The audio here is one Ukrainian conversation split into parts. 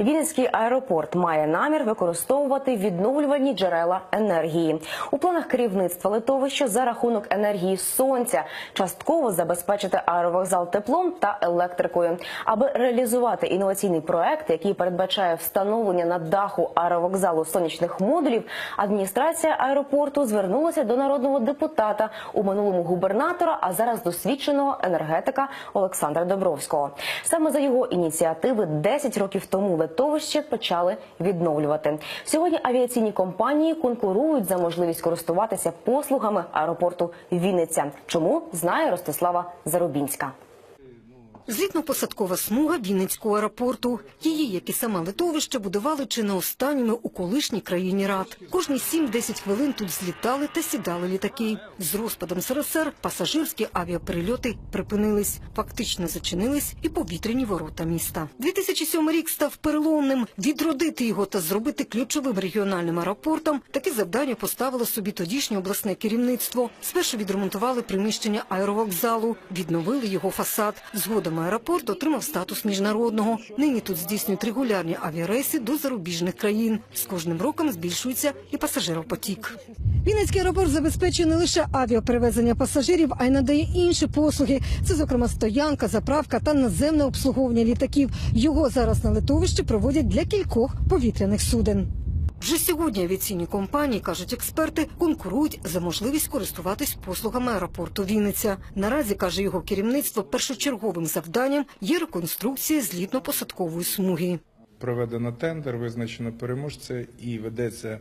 Вінницький аеропорт має намір використовувати відновлювані джерела енергії. У планах керівництва литовища за рахунок енергії сонця частково забезпечити аеровокзал теплом та електрикою, аби реалізувати інноваційний проект, який передбачає встановлення на даху аеровокзалу сонячних модулів. Адміністрація аеропорту звернулася до народного депутата у минулому губернатора, а зараз досвідченого енергетика Олександра Добровського. Саме за його ініціативи 10 років тому литовище почали відновлювати. Сьогодні авіаційні компанії конкурують за можливість користуватися послугами аеропорту Вінниця. Чому знає Ростислава Зарубінська. Злітно-посадкова смуга Вінницького аеропорту. Її, як і саме литовище, будували чи не останніми у колишній країні рад. Кожні 7-10 хвилин тут злітали та сідали літаки. З розпадом СРСР пасажирські авіаперельоти припинились, фактично зачинились і повітряні ворота міста. 2007 рік став переломним. Відродити його та зробити ключовим регіональним аеропортом. Таке завдання поставило собі тодішнє обласне керівництво. Спершу відремонтували приміщення аеровокзалу, відновили його фасад. Згодом аеропорт отримав статус міжнародного. Нині тут здійснюють регулярні авіарейси до зарубіжних країн. З кожним роком збільшується і пасажиропотік. Вінницький аеропорт забезпечує не лише авіаперевезення пасажирів, а й надає інші послуги. Це, зокрема, стоянка, заправка та наземне обслуговування літаків. Його зараз на литовищі проводять для кількох повітряних суден. Вже сьогодні авіаційні компанії, кажуть експерти, конкурують за можливість користуватись послугами аеропорту Вінниця. Наразі, каже його керівництво, першочерговим завданням є реконструкція злітно-посадкової смуги. Проведено тендер, визначено переможця і ведеться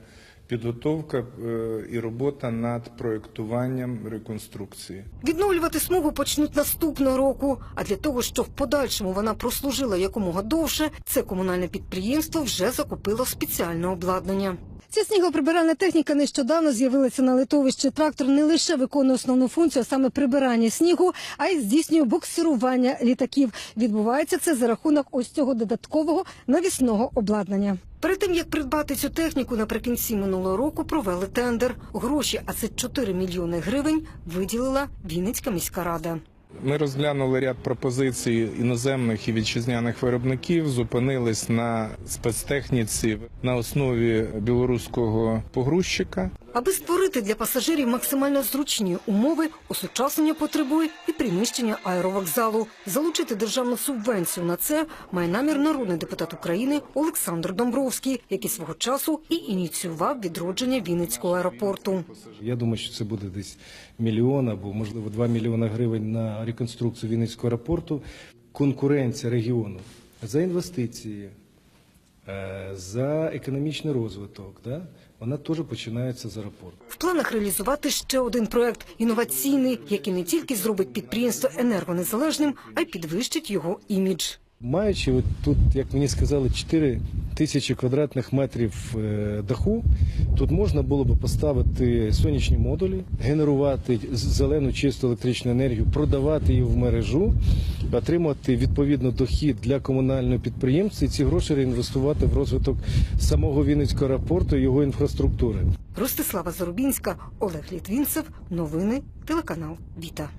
підготовка е, і робота над проєктуванням реконструкції. Відновлювати смугу почнуть наступного року. А для того, щоб в подальшому вона прослужила якомога довше, це комунальне підприємство вже закупило спеціальне обладнання. Ця снігоприбиральна техніка нещодавно з'явилася на литовищі. Трактор не лише виконує основну функцію, а саме прибирання снігу, а й здійснює буксирування літаків. Відбувається це за рахунок ось цього додаткового навісного обладнання. Перед тим як придбати цю техніку, наприкінці минулого року провели тендер. Гроші, а це 4 мільйони гривень, виділила Вінницька міська рада. Ми розглянули ряд пропозицій іноземних і вітчизняних виробників, зупинились на спецтехніці на основі білоруського погрузчика. Аби створити для пасажирів максимально зручні умови, осучаснення потребує і приміщення аеровокзалу. Залучити державну субвенцію на це має намір народний депутат України Олександр Домбровський, який свого часу і ініціював відродження Вінницького аеропорту. Я думаю, що це буде десь мільйон або можливо 2 мільйони гривень на реконструкцію Вінницького аеропорту. Конкуренція регіону за інвестиції, е, за економічний розвиток, да? Вона теж починається з аеропорту. В планах реалізувати ще один проект інноваційний, який не тільки зробить підприємство енергонезалежним, а й підвищить його імідж. Маючи от тут, як мені сказали, 4 тисячі квадратних метрів е, даху, тут можна було б поставити сонячні модулі, генерувати зелену чисту електричну енергію, продавати її в мережу, отримати відповідно дохід для комунального підприємства і ці гроші реінвестувати в розвиток самого Вінницького аеропорту і його інфраструктури. Ростислава Зарубінська, Олег Літвінцев. Новини телеканал Віта.